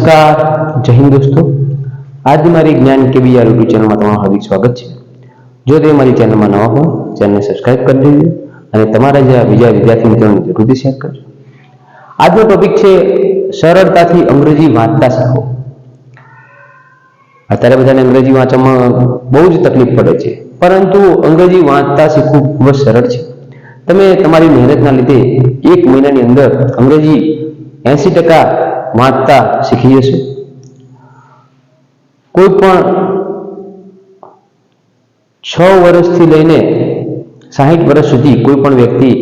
નમસ્કાર, જય હિન્દ દોસ્તો. આજની મારી જ્ઞાન કેવી આ યુટ્યુબ ચેનલમાં તમારું હાર્દિક સ્વાગત છે. જો તમે મારી ચેનલમાં નવા હો ચેનલને સબસ્ક્રાઇબ કરી દેજો અને તમારા જેવા બીજા વિદ્યાર્થી મિત્રોને જરૂરથી શેર કરજો. આજનો ટોપિક છે, સરળતાથી અંગ્રેજી વાંચતા શીખો. અત્યારે બધાને અંગ્રેજી વાંચવામાં બહુ જ તકલીફ પડે છે, પરંતુ અંગ્રેજી વાંચતા શીખવું ખૂબ જ સરળ છે. તમે તમારી મહેનતના લીધે એક મહિનાની અંદર અંગ્રેજી એંસી ટકા વાંચતા શીખી જશે. કોઈ પણ છ વર્ષથી લઈને સાહીઠ વર્ષ સુધી કોઈ પણ વ્યક્તિ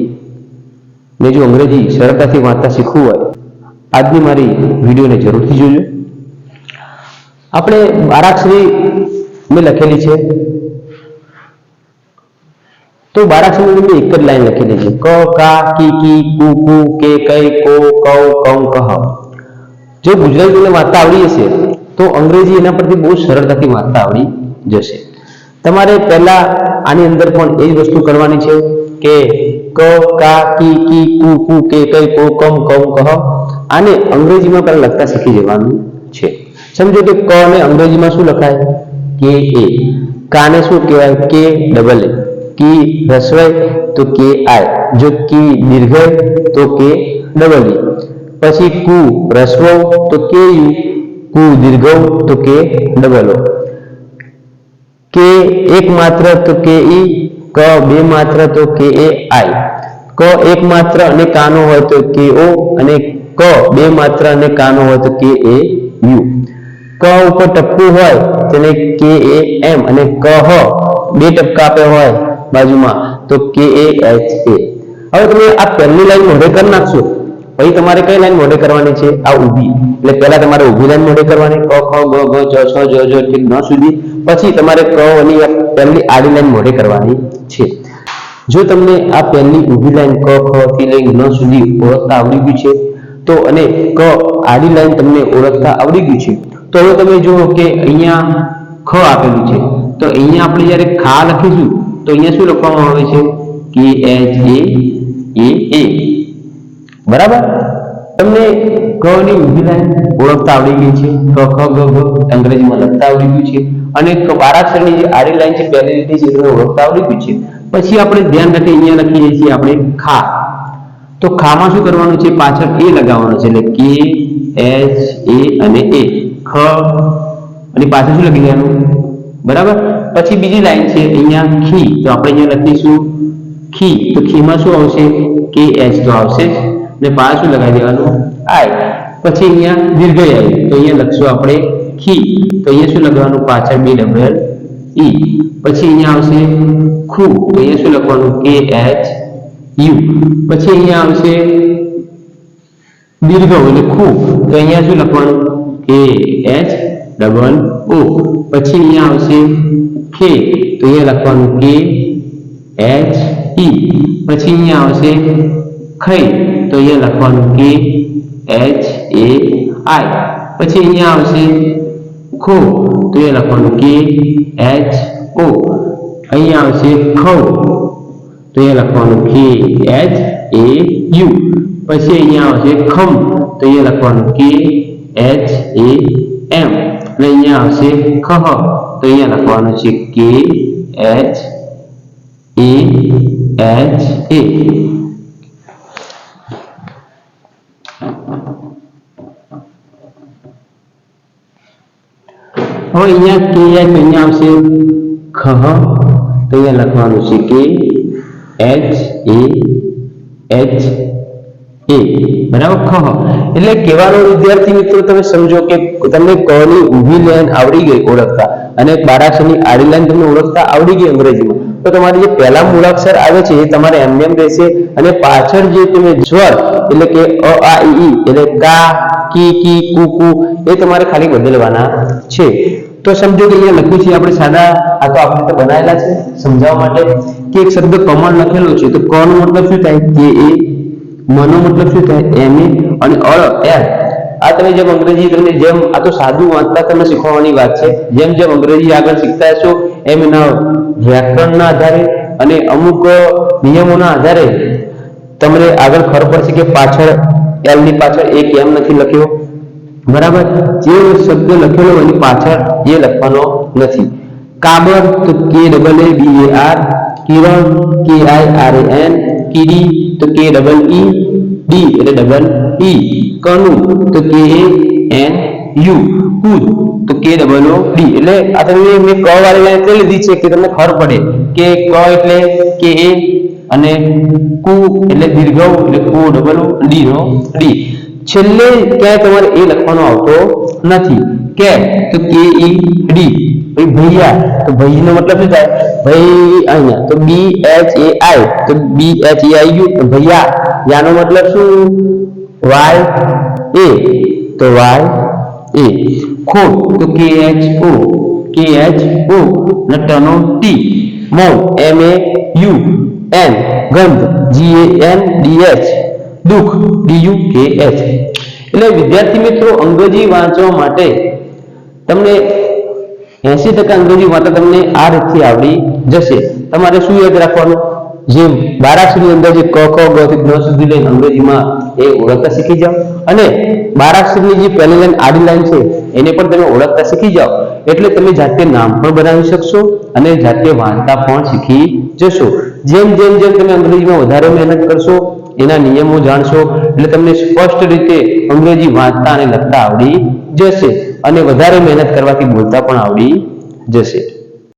ને જો અંગ્રેજી સરળતાથી વાંચતા શીખવું હોય, આજની મારી વિડીયોને જરૂરથી જોજો. આપણે બારાક્ષરી મેં લખેલી છે. તો બારાક્ષરી મેં એક જ લાઈન લખેલી છે. ક, કા, કી કી, કુ કુ, કે, કઈ, કો કૌ કૌ કહ. જો ગુજરાતીને વાંચતા આવડી જશે તો અંગ્રેજી એના પરથી બહુ સરળતાથી વાંચતા આવડી જશે. તમારે પહેલા આની અંદર પણ એ જ વસ્તુ કરવાની છે કે ક, કા, કી કી, કુ કુ, કે, કઈ, કો, કમ કમ કહ. આને અંગ્રેજીમાં પહેલા લખતા શીખી જવાનું છે. સમજો કે ક ને અંગ્રેજીમાં શું લખાય? કે, એ. કાને શું કહેવાય? કે, ડબલ એ. કી રસવાય તો કે આય. જો કી દીર્ઘ તો કે ડબલ ઈ પછી કુ રસ્વ તો કે યુ, કુ દીર્ઘવ તો કે ડબલ. ઓ કે એક માત્ર તો કે ઈ, ક બે માત્ર તો કે એ આઈ. ક એક માત્ર અને કાનો હોય તો કે ઓ અને ક બે માત્ર અને કાનો હોય તો કે એ યુ. ક ઉપર ટપકું હોય તેને કે એ એમ અને ક હ બે ટપકા આપ્યા હોય બાજુમાં તો કે એ એચ એ. હવે તમે આ પહેલી લાઈન હવે કરી નાખશો. પછી તમારે કઈ લાઈન મોઢે કરવાની છે? આ ઊભી. એટલે પહેલા તમારે ઊભી લાઈન મોઢે કરવાની. ક, ખ ગ ઘ ચ, છ, જ જ ઠીક ન સુધી. પછી તમારે ક અને પહેલી આડી લાઈન મોઢે કરવાની છે. જો તમને આ પહેલી ઊભી લાઈન ક, ખ થી લઈ ન સુધી ઓળખતા આવડી ગયું છે, તો અને ક આડી લાઈન તમને ઓળખતા આવડી ગયું છે, તો હવે તમે જુઓ કે અહીંયા ખ આપેલું છે. તો અહીંયા આપણે જ્યારે ખા લખીશું, તો અહીંયા શું લખવામાં આવે છે? કે, એચ એ એ. બરાબર? તમને ક ની ઊભી ઓળખતા આવડી ગઈ છે? ક, ખ, ગ ઘ અંગ્રેજીમાં લખતા આવડી ગયું છે? અને ક, બારાક્ષરની જે આડી લાઈન છે, પહેલી લીટી છે એને ઓળખતા આવડી ગયું છે? પછી આપણે ધ્યાન રાખી અહીંયા લખીએ છીએ આપણે ખા. તો ખામાં શું કરવાનું છે? પાછળ એ લગાવવાનું છે, એટલે કે, એચ, એ અને એ. ખ. અને પાછળ શું લખી દેવાનું? બરાબર? પછી બીજી લાઈન છે, અહીંયા ખી. તો આપણે અહીંયા લખીશું ખી. તો ખીમાં શું આવશે? કે, એચ તો આવશે. ને પાછું લગાવી દેવાનું. આય. પછી અહીંયા દીર્ઘ આઈ તો અહીંયા લખશું આપણે ખી. તો અહીંયા શું લખવાનું? પાછળ બી ડબલ ઈ પછી અહીંયા આવશે ખુ. તો અહીંયા શું લખવાનું? કે એચ યુ પછી અહીંયા આવશે દીર્ઘ એટલે ખુ. તો અહીંયા શું લખવાનું? કે એચ ડબલ ઓ પછી અહીંયા આવશે ખે તો અહીંયા લખવાનું કે એચ ઈ પછી અહીંયા આવશે ખઈ. તો અહીંયા લખવાનું કે એચ એ આઈ પછી અહીંયા આવશે ખો તો અહીંયા લખવાનું કે એચ ઓ અહીંયા આવશે ખવ તો અહીંયા લખવાનું કે એચ એ યુ પછી અહીંયા આવશે ખમ તો અહીંયા લખવાનું કે એચ એ એમ અને અહીંયા આવશે ખહ તો અહીંયા લખવાનું છે કે એચ એ એચ એ હવે અહીંયા કે એચ અહીંયા આવશે ખહ તો અહીંયા લખવાનું છે કે એચ એ એચ એ બરાબર? ખહ એટલે કહેવાનો વિદ્યાર્થી મિત્રો, તમે સમજો કે તમને કની ઊભી લાઈન આવડી ગઈ ઓળખતા અને બારાક્ષરની આડી લાઈન તમને ઓળખતા આવડી ગઈ અંગ્રેજીમાં. તો તમારે જે પહેલા મૂળાક્ષર આવે છે એ તમારે એમ એમ રહેશે અને પાછળ જે તમે સ્વર એટલે કે અ, આ ઈ, એટલે કા કી કી, કુ કુ, એ તમારે ખાલી બદલવાના છે. તો સમજો કે અહીંયા લખ્યું છે, આપણે સાદા, આ તો આપણે તો બનાવેલા છે, સમજાવવા માટે, કે એક શબ્દ કમળ લખેલો છે, તો ક મતલબ શું થાય? કે એ મનો મતલબ શું થાય? એમ એ, અને અળ એમ આ તમે જેમ અંગ્રેજી તમને જેમ, આ તો સાદું વાંચતા તમને શીખવાની વાત છે. જેમ જેમ અંગ્રેજી આગળ શીખતા હશો, એમ એના વ્યાકરણના આધારે અને અમુક નિયમોના આધારે તમને આગળ ખબર પડશે કે પાછળ એલની પાછળ એ કેમ નથી લખ્યો. બરાબર? જે શબ્દ લખેલો એની પાછળ એ લખવાનો નથી. કાબર, તો કે ડબલ એ બી એ આર કિરણ કે આઈ આર એ એન કીડી, તો કે ડબલ ઈ ડી એટલે ડબલ ઈ કનુ તો કે એ એન યુ કુદ, તો કે ડબલ ઓ ડી એટલે આ તમે મેં ક વાળી લાઈન એટલે લીધી છે કે તમને ખબર પડે. કે ક એટલે કે એ અને કુ એટલે દીર્ઘ એટલે કુ ડબલ ડી નો ડી છેલ્લે ક્યાંય તમારે એ લખવાનો આવતો નથી. કે તો કે, ઈ, ડી. ભાઈ, ભૈયા, તો ભઈ નો મતલબ શું થાય? ભાઈ, અહીંયા, તો બી, એચ, એ, આઈ. તો બી, એચ, એ, આઈ યુ તો ભૈયા, યાનો મતલબ શું? Y, A. તો વાય, એ. ખોટ, તો K, H, O. K, H, O. નટનો T. મૌ, એમ, એ, યુ, એન. ગંધ, G, A, N, D, H. દુઃખ ડી યુ કે એચ એટલે વિદ્યાર્થી મિત્રો, અંગ્રેજી વાંચવા માટે તમને એસી ટકા અંગ્રેજી વાંચતા તમને આ રીતથી આવડી જશે. તમારે શું યાદ રાખવાનું? જેમ બારાક્ષરની અંદર જે ક ખ ગ થી જ્ઞ સુધી લઈને અંગ્રેજીમાં એ ઓળખતા શીખી જાઓ. અને બારાક્ષરની જે પહેલી લાઈન, આડી લાઈન છે, એને પણ તમે ઓળખતા શીખી જાઓ. એટલે તમે જાતે નામ પણ બનાવી શકશો અને જાતે વાંચતા પણ શીખી જશો. જેમ જેમ જેમ તમે અંગ્રેજીમાં વધારે મહેનત કરશો એના નિયમો જાણશો એટલે તમને સ્પષ્ટ રીતે અંગ્રેજી વાંચતા અને લખતા આવડી જશે. અને વધારે મહેનત કરવાથી બોલતા પણ આવડી જશે.